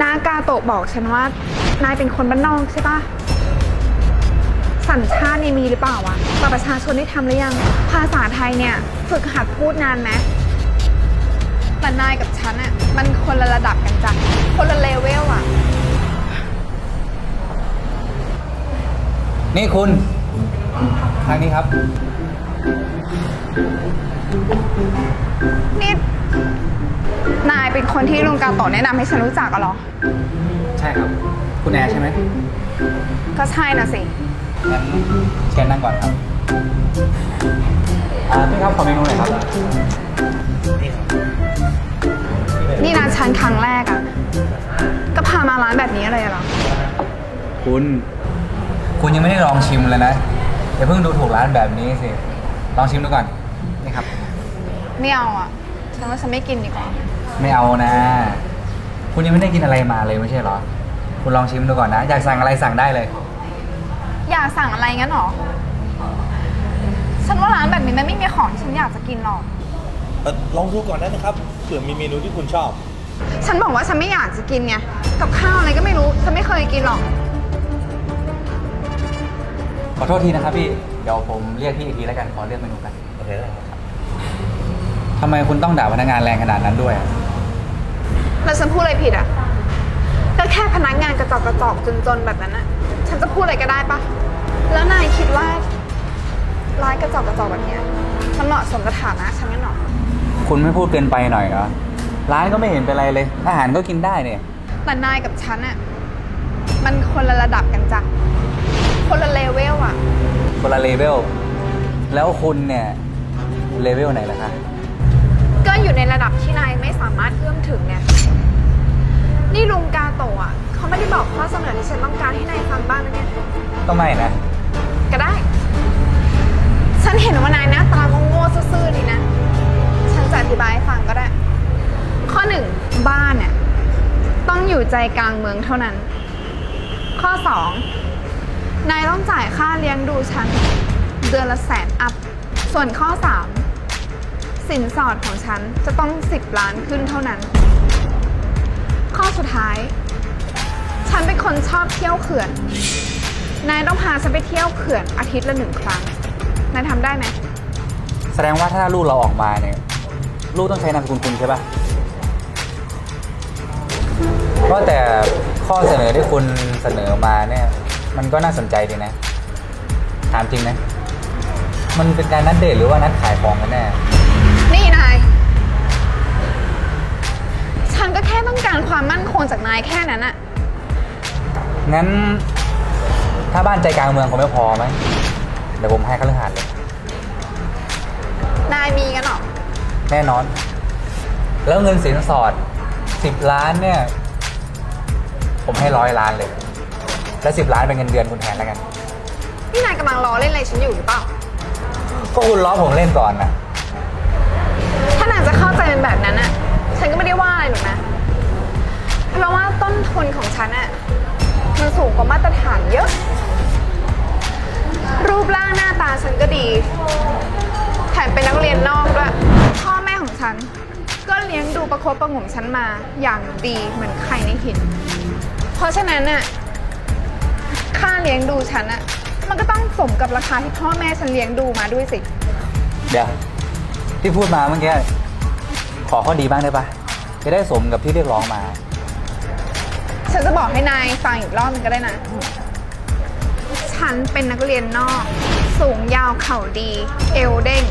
นากาโตะบอกฉันว่า นายเป็นคนบ้านนอกใช่ปะสัญชาตินี่มีหรือเปล่าวะบัตรประชาชนได้ทำหรือยัง ภาษาไทยเนี่ย ฝึกหัดพูดนานไหมแต่นายกับฉันอะมันคนละระดับกันจ้ะ คนละเลเวลอะนี่คุณ ทางนี้ครับ นี่ นายเป็นคนที่ลุงกาโตะแนะนำให้ฉันรู้จักอะเหรอ ใช่ครับ คุณแอร์ใช่ไหมก็ใช่น่ะสิ งั้นเชิญนั่งก่อนครับอ่าพี่ครับขอเมนูหน่อยครับนี่ร้านฉันครั้งแรกอะก็พามาร้านแบบนี้เลยเหรอ คุณคุณยังไม่ได้ลองชิมเลยนะอย่าเพิ่งดูถูกร้านแบบนี้สิลองชิมดูก่อนนี่ครับ ไม่เอาอะฉันว่าฉันไม่กินดีกว่า ไม่เอานะ คุณยังไม่ได้กินอะไรมาเลยไม่ใช่เหรอ คุณลองชิมดูก่อนนะ อยากสั่งอะไรสั่งได้เลย อยากสั่งอะไรงั้นเหรอ ฉันว่าร้านแบบนี้มันไม่มีของที่ฉันอยากจะกินหรอก เอ่อลองดูก่อนได้นะครับเผื่อมีเมนูที่คุณชอบ ฉันบอกว่าฉันไม่อยากจะกินไง กับข้าวอะไรก็ไม่รู้ ฉันไม่เคยกินหรอก ขอโทษทีนะครับพี่ เดี๋ยวผมเรียกพี่อีกทีแล้วกัน ขอเลือกเมนูกันโอเคได้ครับ ทำไมคุณต้องด่าพนักงานแรงขนาดนั้นด้วยอะ แล้วฉันพูดอะไรผิดอะก็แค่พนักงานกระจอกกระจอกจนๆแบบนั้นอะฉันจะพูดอะไรก็ได้ปะแล้วนายคิดว่าร้านกระจอกกระจอกแบบเนี้ยมันเหมาะสมกับฐานะฉันงั้นหรอคุณไม่พูดเกินไปหน่อยเหรอ ร้านก็ไม่เห็นเป็นไรเลย อาหารก็กินได้เนี่ยแต่นายกับฉันอะมันคนละระดับกันจ้ะคนละเลเวลอะคนละเลเวล แล้วคุณเนี่ยเลเวลไหนล่ะคะก็ อยู่ในระดับที่นายไม่สามารถเอื้อมถึงไงนี่ลุงกาโตะอะเขาไม่ได้บอกข้อเสนอที่ฉันต้องการให้นายฟังบ้างนะเนี่ยก็ไม่นะ ก็ได้ ฉันเห็นว่านายหน้าตาโง่ๆซื่อๆนี่นะ ฉันจะอธิบายให้ฟังก็ได้ ข้อหนึ่งบ้านเนี่ยต้องอยู่ใจกลางเมืองเท่านั้น ข้อสองนายต้องจ่ายค่าเลี้ยงดูฉันเดือนละแสนอัพ ส่วนข้อสาม สินสอดของฉันจะต้องสิบล้านขึ้นเท่านั้น ข้อสุดท้าย ฉันเป็นคนชอบเที่ยวเขื่อน นายต้องพาฉันไปเที่ยวเขื่อนอาทิตย์ละหนึ่งครั้ง นายทำได้ไหม แสดงว่าถ้าลูกเราออกมาเนี่ย ลูกต้องใช้นามสกุลคุณใช่ปะว่าแต่ข้อเสนอที่คุณเสนอมาเนี่ย มันก็น่าสนใจดีนะ ถามจริงนะ มันเป็นการนัดเดทหรือว่านัดขายของกันแน่ นี่นาย ฉันก็แค่ต้องการความมั่นคงจากนายแค่นั้นอะงั้น ถ้าบ้านใจกลางเมืองคงไม่พอไหมเดี๋ยวผมให้คฤหาสน์เลย นายมีกันเหรอ แน่นอน แล้วเงินสินสอดสิบล้านเนี่ย ผมให้ร้อยล้านเลย และสิบล้านเป็นเงินเดือนคุณแทนแล้วกัน นี่นายกำลังล้อเล่นอะไรฉันอยู่หรือเปล่า ก็คุณล้อผมเล่นก่อนนะถ้านายจะ เป็นแบบนั้นอะฉันก็ไม่ได้ว่าอะไรหรอกนะ เพราะว่าต้นทุนของฉันอะมันสูงกว่ามาตรฐานเยอะ รูปร่างหน้าตาฉันก็ดี แถมเป็นนักเรียนนอกด้วย พ่อแม่ของฉัน ก็เลี้ยงดูประคบประหงมฉันมาอย่างดีเหมือนไข่ในหิน เพราะฉะนั้นน่ะค่าเลี้ยงดูฉันอะมันก็ต้องสมกับราคาที่พ่อแม่ฉันเลี้ยงดูมาด้วยสิ เดี๋ยวที่พูดมาเมื่อกี้ ขอข้อดีบ้างได้ปะจะได้สมกับที่เรียกร้องมา ฉันจะบอกให้นายฟังอีกรอบนึงก็ได้นะ ฉันเป็นนักเรียนนอก สูงยาวเข่าดี เอวเด้ง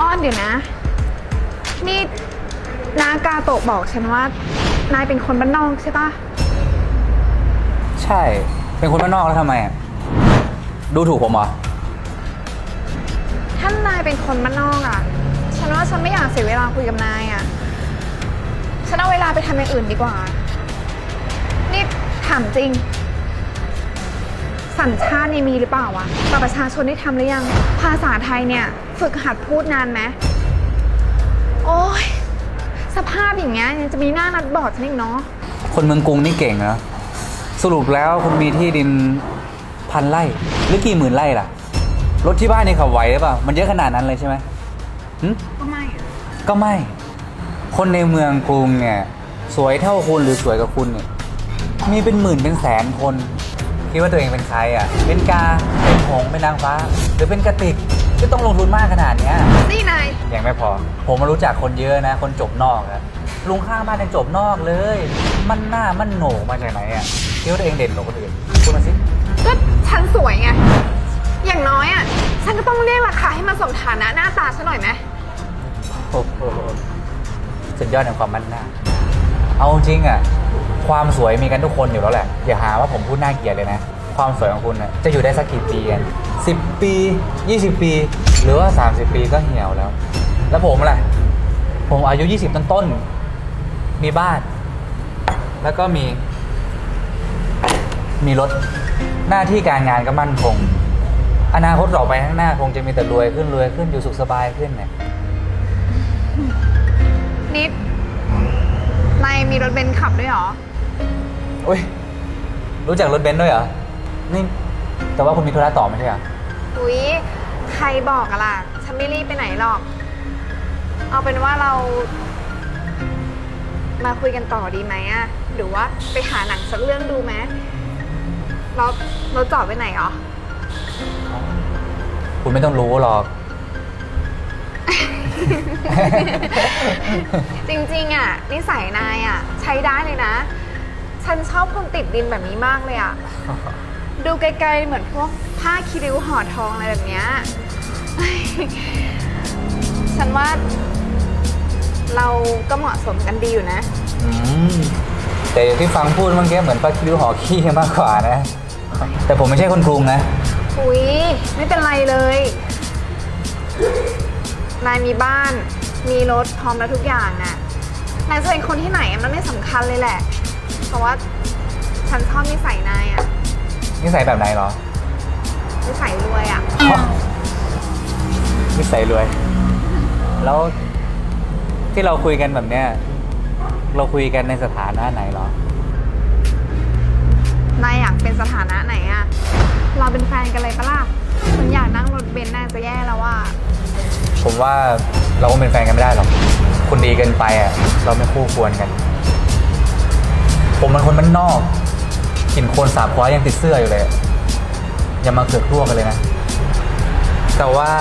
อ้อนเดี๋ยวนะ นี่นากาโตะบอกฉันว่า นายเป็นคนบ้านนอกใช่ปะใช่ เป็นคนบ้านนอกแล้วทำไมอะดูถูกผมเหรอ ถ้านายเป็นคนบ้านนอกอะฉั นว่าฉันไม่อยากเสียเวลาคุยกับนายอะฉันเอาเวลาไปทำอย่างอื่นดีกว่า นี่ถามจริง สัญชาตินี่มีหรือเปล่าวะบัตรประชาชนได้ทำหรือยัง ภาษาไทยเนี่ย ฝึกหัดพูดนานไหมโอ้ยสภาพอย่างเงี้ยยังจะมีหน้านัดบอร์ดฉันอีกเนาะ คนเมืองกรุงนี่เก่งนะสรุปแล้วคุณมีที่ดินพันไร่หรือกี่หมื่นไร่ล่ะ รถที่บ้านนี่ขับไหวหรือเปล่า มันเยอะขนาดนั้นเลยใช่ไหม หึก็ไม่อะก็ไม่ คนในเมืองกรุงเนี่ย สวยเท่าคุณหรือสวยกับคุณเนี่ยมีเป็นหมื่นเป็นแสนคน คิดว่าตัวเองเป็นใครอะ เป็นกา เป็นหงส์เป็นนางฟ้า หรือเป็นกระติกที่ต้องลงทุนมากขนาดเนี้ย นี่นายยังไม่พอ ผมมารู้จักคนเยอะนะ คนจบนอกอะลุงข้างบ้านยังจบนอกเลย มันหน้ามันโหนกมาจากไหนอะคิดว่าตัวเองเด่นกว่าคนอื่นพูดมาสิ ก็ฉันสวยไง อย่างน้อยอะ ฉันก็ต้องเรียกราคาให้มันสมฐานะหน้าตาฉันหน่อยไหมโอ้โหสุดยอดแห่งความมั่นหน้า เอาจริงอะ ความสวยมีกันทุกคนอยู่แล้วแหละ อย่าหาว่าผมพูดน่าเกลียดเลยนะ ความสวยของคุณน่ะจะอยู่ได้สักกี่ปีกันสิบปี 20 ปี หรือว่า 30 ปีก็เหี่ยวแล้ว แล้วผมล่ะ ผมอายุ 20 ต้นต้นๆมีบ้าน แล้วก็มี มีรถ หน้าที่การงานก็มั่นคง อนาคตต่อไปข้างหน้าคงจะมีแต่รวยขึ้นรวยขึ้นอยู่สุขสบายขึ้นเนี่ยนิดนายมีรถเบนซ์ขับด้วยเหรออุ้ยรู้จักรถเบนซ์ด้วยเหรอ นี่ แต่ว่าคุณมีธุระต่อไม่ใช่เหรอ อุ๊ย ใครบอกอะล่ะ ฉันไม่รีบไปไหนหรอก เอาเป็นว่าเรา มาคุยกันต่อดีไหมอะหรือว่าไปหาหนังสักเรื่องดูไหมเราเราจอดไปไหนเหรอ คุณไม่ต้องรู้หรอก จริงๆอะนิสัยนายอะใช้ได้เลยนะ ฉันชอบคนติดดินแบบนี้มากเลยอะดูไกลๆเหมือนพวกผ้าคีริ้วห่อทองอะไรแบบเนี้ย ฉันว่า เราก็เหมาะสมกันดีอยู่นะ อืมแต่อย่างที่ฟังพูดเมื่อกี้เหมือนปลาคิริวหอขี้มากกว่านะ แต่ผมไม่ใช่คนกรุงนะ อุ๊ยไม่เป็นไรเลย นายมีบ้าน มีรถพร้อมแล้วทุกอย่างน่ะ นายจะเป็นคนที่ไหนอะมันไม่สำคัญเลยแหละ เพราะว่าฉันชอบนิสัยนายอะนิสัยแบบไหนเหรอนิสัยรวยอะนิสัยรวย แล้วที่เราคุยกันแบบเนี้ย เราคุยกันในสถานะไหนเหรอ นายอยากเป็นสถานะไหนอะ เราเป็นแฟนกันเลยปะล่ะฉันอยากนั่งรถเบนซ์น่าจะแย่แล้วว่า ผมว่าเราคงเป็นแฟนกันไม่ได้หรอก คุณดีเกินไปอะ เราไม่คู่ควรกัน ผมมันคนมันนอกกลิ่นโคลนสาบควายยังติดเสื้ออยู่เลยอะอย่ามาเกือกกลัวกันเลยนะ แต่ว่า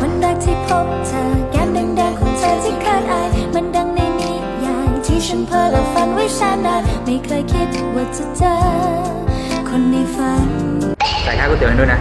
วันแรกที่พบเธอแก้มแดงๆของเธอที่คาดอา ฉันเพ้อและฝันไว้ชาติหนานไม่เคยคิดว่าจะเจอคนในฝัน ใส่ค่าก๋วยเตี๋ยวให้ด้วยนะ